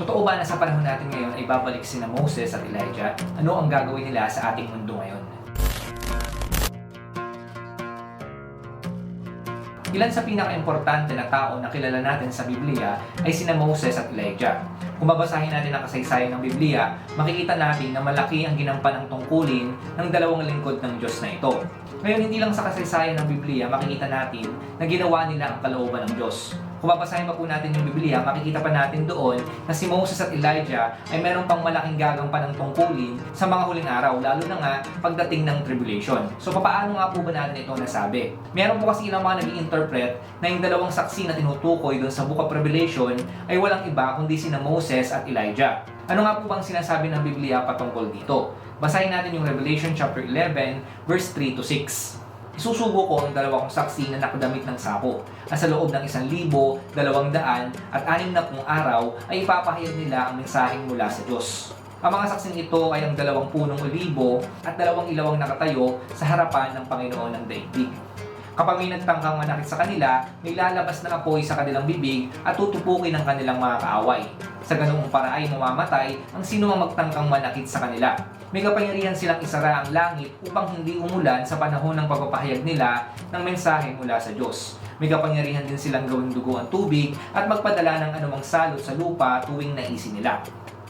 Totoo ba na sa panahon natin ngayon ay babalik sina Moses at Elijah? Ano ang gagawin nila sa ating mundo ngayon? Ilan sa pinaka-importante na tao na kilala natin sa Biblia ay sina Moses at Elijah. Kung babasahin natin ang kasaysayan ng Biblia, makikita natin na malaki ang ginampan ng tungkulin ng dalawang lingkod ng Diyos na ito. Ngayon, hindi lang sa kasaysayan ng Biblia makikita natin na ginawa nila ang kalooban ng Diyos. Kung babasahin pa po natin yung Biblia, makikita pa natin doon na si Moses at Elijah ay meron pang malaking gagampan ng tungkulin sa mga huling araw, lalo na nga pagdating ng tribulation. So, paano nga po ba natin ito nasabi? Meron po kasi ilang mga nag interpret na yung dalawang saksi na tinutukoy doon sa Book of Revelation ay walang iba kundi sina Moses at Elijah. Ano nga po bang sinasabi ng Biblia patungkol dito? Basahin natin yung Revelation chapter 11 verse 3 to 6. Isusugo ko ang dalawang saksi na nakadamit ng sapo at sa loob ng isang libo, dalawang daan at anim na pung araw ay ipapahayag nila ang mensaheng mula sa Diyos. Ang mga saksing ito ay ang dalawang punong olibo at dalawang ilawang nakatayo sa harapan ng Panginoon ng daigdig. Kapag may nagtangkang manakit sa kanila, may lalabas na apoy sa kanilang bibig at tutupukin ang kanilang mga kaaway. Sa ganoong para ay mamamatay ang sino mang magtangkang manakit sa kanila. May kapangyarihan silang isara ang langit upang hindi umulan sa panahon ng pagpapahayag nila ng mensahe mula sa Diyos. May kapangyarihan din silang gawing dugo ang tubig at magpadala ng anumang salot sa lupa tuwing naisi nila.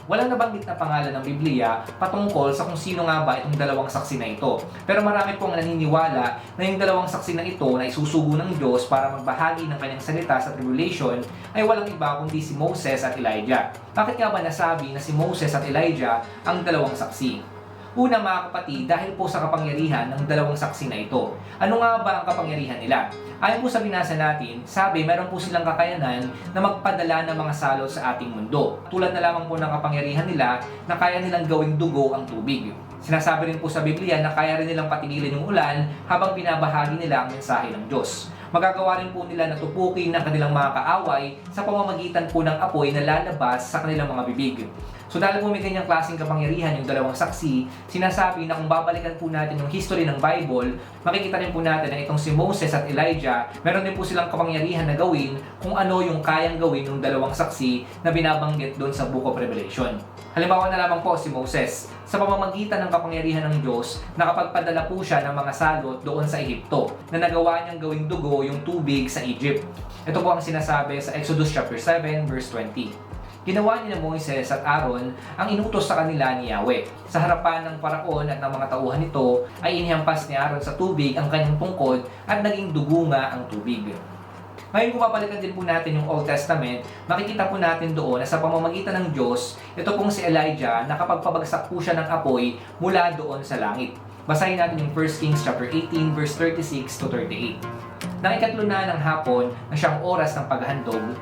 Walang nabanggit na pangalan ng Biblia patungkol sa kung sino nga ba itong dalawang saksi na ito. Pero marami pong naniniwala na yung dalawang saksi na ito na isusugo ng Diyos para magbahagi ng kanyang salita sa tribulation ay walang iba kundi si Moses at Elijah. Bakit nga ba nasabi na si Moses at Elijah ang dalawang saksi? Una mga kapatid, dahil po sa kapangyarihan ng dalawang saksi na ito. Ano nga ba ang kapangyarihan nila? Ayon po sa binasa natin, sabi meron po silang kakayanan na magpadala ng mga salot sa ating mundo. Tulad na lamang po ng kapangyarihan nila na kaya nilang gawing dugo ang tubig. Sinasabi rin po sa Biblia na kaya rin nilang patigilin yung ulan habang binabahagi nila ang mensahe ng Diyos. Magagawa rin po nila na tupukin ng kanilang mga kaaway sa pamamagitan po ng apoy na lalabas sa kanilang mga bibig. So dahil po may ganyang klaseng kapangyarihan yung dalawang saksi, sinasabi na kung babalikan po natin yung history ng Bible, makikita rin po natin na itong si Moses at Elijah, meron din po silang kapangyarihan na gawin kung ano yung kayang gawin ng dalawang saksi na binabanggit doon sa Book of Revelation. Halimbawa na lamang po si Moses, sa pamamagitan ng kapangyarihan ng Diyos, nakapagpadala po siya ng mga salot doon sa Ehipto na nagawa niyang gawing dugo yung tubig sa Egypt. Ito po ang sinasabi sa Exodus chapter 7 verse 20. Ginawa ni na Moises at Aaron ang inutos sa kanila ni Yahweh. Sa harapan ng paraon at ng mga tauhan nito ay inihampas ni Aaron sa tubig ang kanyang tungkod at naging dugo nga ang tubig. Ngayon kung babalikan din po natin yung Old Testament, makikita po natin doon na sa pamamagitan ng Diyos, ito pong si Elijah nakapagpabagsak po siya ng apoy mula doon sa langit. Basahin natin yung 1 Kings chapter 18 verse 36 to 38. Nang ikatlo na ng hapon na siyang oras ng paghahandog,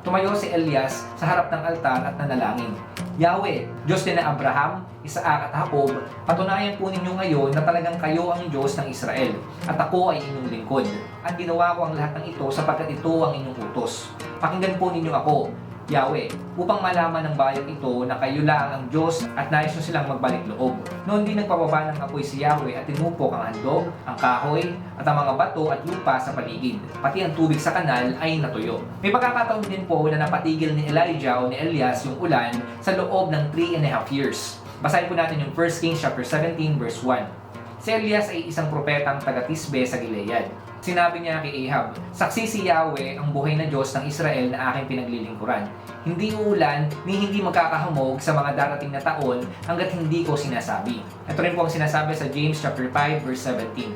tumayo si Elias sa harap ng altar at nanalangin. Yahweh, Diyos din na Abraham, Isaac at Jacob, patunayan po ninyo ngayon na talagang kayo ang Diyos ng Israel at ako ay inyong lingkod. At ginawa ko ang lahat ng ito sapagkat ito ang inyong utos. Pakinggan po ninyo ako, Yahweh, upang malaman ng bayan ito na kayo lang ang Diyos at nais nyo silang magbalik loob. Noon din nagpapaba ng apoy si Yahweh at tinupok ang handog, ang kahoy, at ang mga bato at lupa sa paligid. Pati ang tubig sa kanal ay natuyo. May pagkakataon din po na napatigil ni Elijah o ni Elias yung ulan sa loob ng 3 and a half years. Basahin po natin yung 1 Kings chapter 17 verse 1. Si Elias ay isang propetang taga-Tisbe sa Gilead. Sinabi niya kay Ahab, Saksi si Yahweh ang buhay na Diyos ng Israel na aking pinaglilingkuran. Hindi uulan ni hindi magkakahamog sa mga darating na taon hanggat hindi ko sinasabi. Ito rin po ang sinasabi sa James chapter 5 verse 17.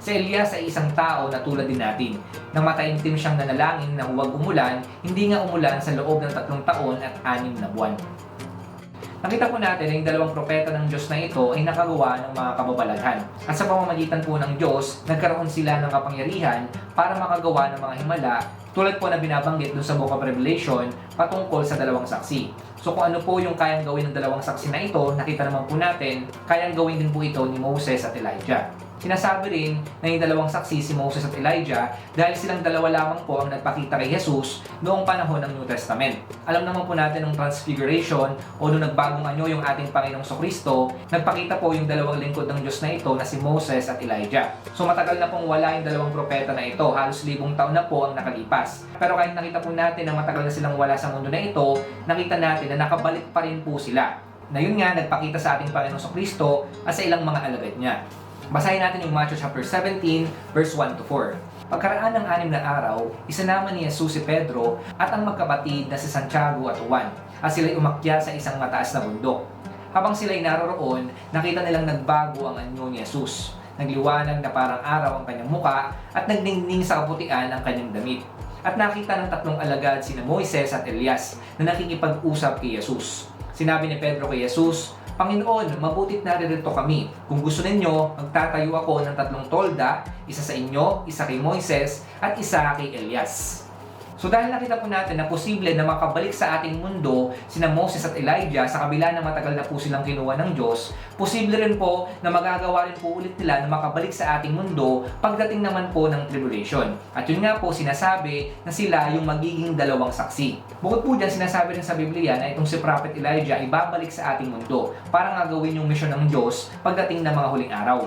Si Elias ay isang tao na tulad din natin. Nang mataimtim siyang nanalangin na huwag umulan, hindi nga umulan sa loob ng tatlong taon at anim na buwan. Nakita po natin na yung dalawang propeta ng Diyos na ito ay nakagawa ng mga kababalaghan. At sa pamamagitan po ng Diyos, nagkaroon sila ng kapangyarihan para makagawa ng mga himala tulad po na binabanggit doon sa Book of Revelation patungkol sa dalawang saksi. So kung ano po yung kayang gawin ng dalawang saksi na ito, nakita naman po natin, kayang gawin din po ito ni Moses at Elijah. Sinasabi rin na yung dalawang saksi, si Moses at Elijah, dahil silang dalawa lamang po ang nagpakita kay Jesus noong panahon ng New Testament. Alam naman po natin ng Transfiguration o nung nagbagong anyo yung ating Panginoong Kristo, nagpakita po yung dalawang lingkod ng Diyos na ito na si Moses at Elijah. So matagal na pong wala yung dalawang propeta na ito, halos libong taon na po ang nakalipas. Pero kahit nakita po natin na matagal na silang wala sa mundo na ito, nakita natin na nakabalik pa rin po sila na yun nga nagpakita sa ating Panginoong Kristo at sa ilang mga alagad niya. Basahin natin yung Matthew chapter 17, verse 1 to 4. Pagkaraan ng anim na araw, isinama ni Jesus si Pedro at ang magkapatid na si Santiago at Juan at sila'y umakyat sa isang mataas na bundok. Habang sila'y naroroon, nakita nilang nagbago ang anyo ni Jesus. Nagliwanag na parang araw ang kanyang muka at nagningning sa kaputian ang kanyang damit. At nakita ng tatlong alagad sina Moises at Elias na nakikipag-usap kay Jesus. Sinabi ni Pedro kay Jesus, Panginoon, mabutit naririto kami. Kung gusto ninyo, magtatayo ako ng tatlong tolda, isa sa inyo, isa kay Moises, at isa kay Elias. So dahil nakita po natin na posible na makabalik sa ating mundo sina Moses at Elijah sa kabila na matagal na po silang kinuha ng Diyos, posible rin po na magagawa rin po ulit nila na makabalik sa ating mundo pagdating naman po ng tribulation. At yun nga po sinasabi na sila yung magiging dalawang saksi. Bukod po dyan, sinasabi rin sa Biblia na itong si Prophet Elijah ay babalik sa ating mundo para nga gawin yung misyon ng Diyos pagdating ng mga huling araw.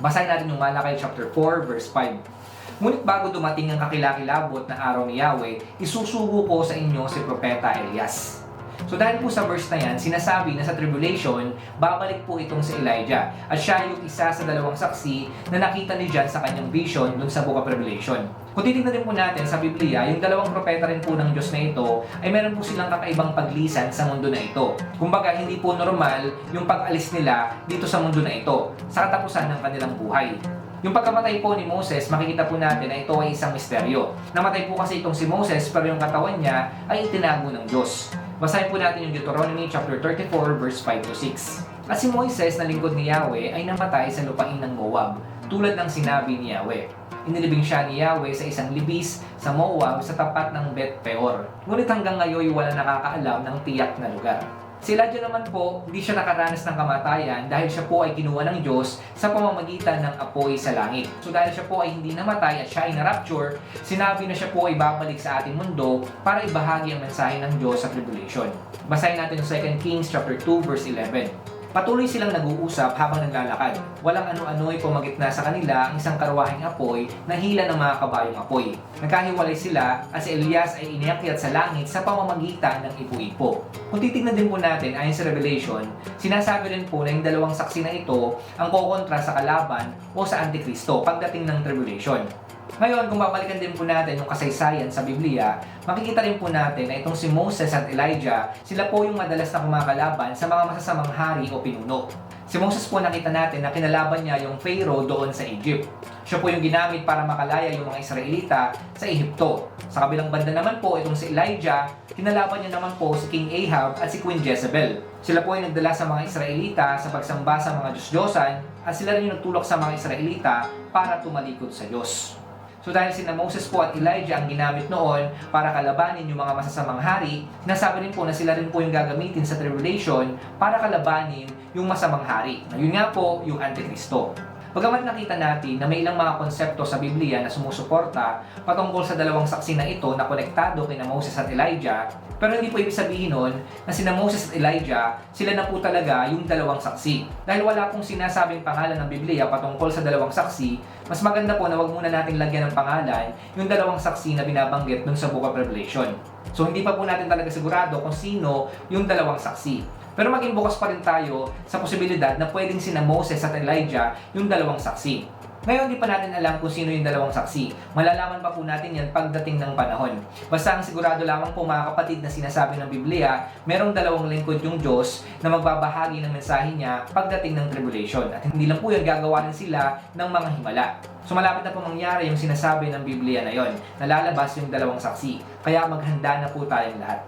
Basahin natin yung Malakay chapter 4 verse 5. Ngunit bago dumating ang kakilakilabot na araw ni Yahweh, isusugo ko sa inyo si Propeta Elias. So dahil po sa verse na yan, sinasabi na sa tribulation, babalik po itong si Elijah. At siya yung isa sa dalawang saksi na nakita ni John sa kanyang vision dun sa Book of Revelation. Kung titignan din po natin sa Biblia, yung dalawang propeta rin po ng Diyos na ito, ay meron po silang kakaibang paglisan sa mundo na ito. Kumbaga, hindi po normal yung pag-alis nila dito sa mundo na ito, sa katapusan ng kanilang buhay. Yung pagkamatay po ni Moses, makikita po natin na ito ay isang misteryo. Namatay po kasi itong si Moses pero yung katawan niya ay itinago ng Diyos. Basahin po natin yung Deuteronomy chapter 34 verse 5 to 6. At si Moises na lingkod ni Yahweh ay namatay sa lupain ng Moab, tulad ng sinabi ni Yahweh. Inilibing siya ni Yahweh sa isang libis sa Moab sa tapat ng Bet Peor. Ngunit hanggang ngayon wala nakakaalam ng tiyak na lugar. Si Elijah naman po, hindi siya nakaranas ng kamatayan dahil siya po ay kinuha ng Diyos sa pamamagitan ng apoy sa langit. So dahil siya po ay hindi namatay at siya ay na-rapture, sinabi na siya po ay babalik sa ating mundo para ibahagi ang mensahe ng Diyos sa tribulation. Basahin natin yung 2 Kings chapter 2 verse 11. Patuloy silang nag-uusap habang naglalakad. Walang ano-ano'y pumagitna sa kanila ang isang karwaheng apoy na hila ng mga kabayong apoy. Nagkahiwalay sila at si Elias ay inakyat sa langit sa pamamagitan ng ipo-ipo. Kung titignan din po natin ayon sa Revelation, sinasabi rin po na yung dalawang saksi na ito ang kokontra sa kalaban o sa Antikristo pagdating ng tribulation. Ngayon, kung babalikan din po natin yung kasaysayan sa Biblia, makikita rin po natin na itong si Moses at Elijah, sila po yung madalas na kumakalaban sa mga masasamang hari o pinuno. Si Moses po nakita natin na kinalaban niya yung Pharaoh doon sa Egypt. Siya po yung ginamit para makalaya yung mga Israelita sa Ehipto. Sa kabilang banda naman po, itong si Elijah, kinalaban niya naman po si King Ahab at si Queen Jezebel. Sila po ay nagdala sa mga Israelita sa pagsamba sa mga Diyos-Diyosan at sila rin yung nagtulak sa mga Israelita para tumalikod sa Diyos. So dahil sina Moses po at Elijah ang ginamit noon para kalabanin yung mga masasamang hari, nasabi rin po na sila rin po yung gagamitin sa tribulation para kalabanin yung masamang hari. Yun nga po, yung Antikristo. Bagamat nakita natin na may ilang mga konsepto sa Biblia na sumusuporta patungkol sa dalawang saksi na ito na konektado kina Moses at Elijah, pero hindi po ibig sabihin nun na sina Moses at Elijah, sila na po talaga yung dalawang saksi. Dahil wala pong sinasabing pangalan ng Biblia patungkol sa dalawang saksi, mas maganda po na wag muna natin lagyan ng pangalan yung dalawang saksi na binabanggit dun sa Book of Revelation. So hindi pa po natin talaga sigurado kung sino yung dalawang saksi. Pero maging bukas pa rin tayo sa posibilidad na pwedeng sina Moses at Elijah yung dalawang saksi. Ngayon, di pa natin alam kung sino yung dalawang saksi. Malalaman pa po natin yan pagdating ng panahon. Basta ang sigurado lamang po mga kapatid na sinasabi ng Biblia, merong dalawang lingkod yung Diyos na magbabahagi ng mensahe niya pagdating ng tribulation. At hindi lang po yun, gagawa sila ng mga himala. So malapit na po mangyari yung sinasabi ng Biblia na yon, nalalabas yung dalawang saksi. Kaya maghanda na po tayong lahat.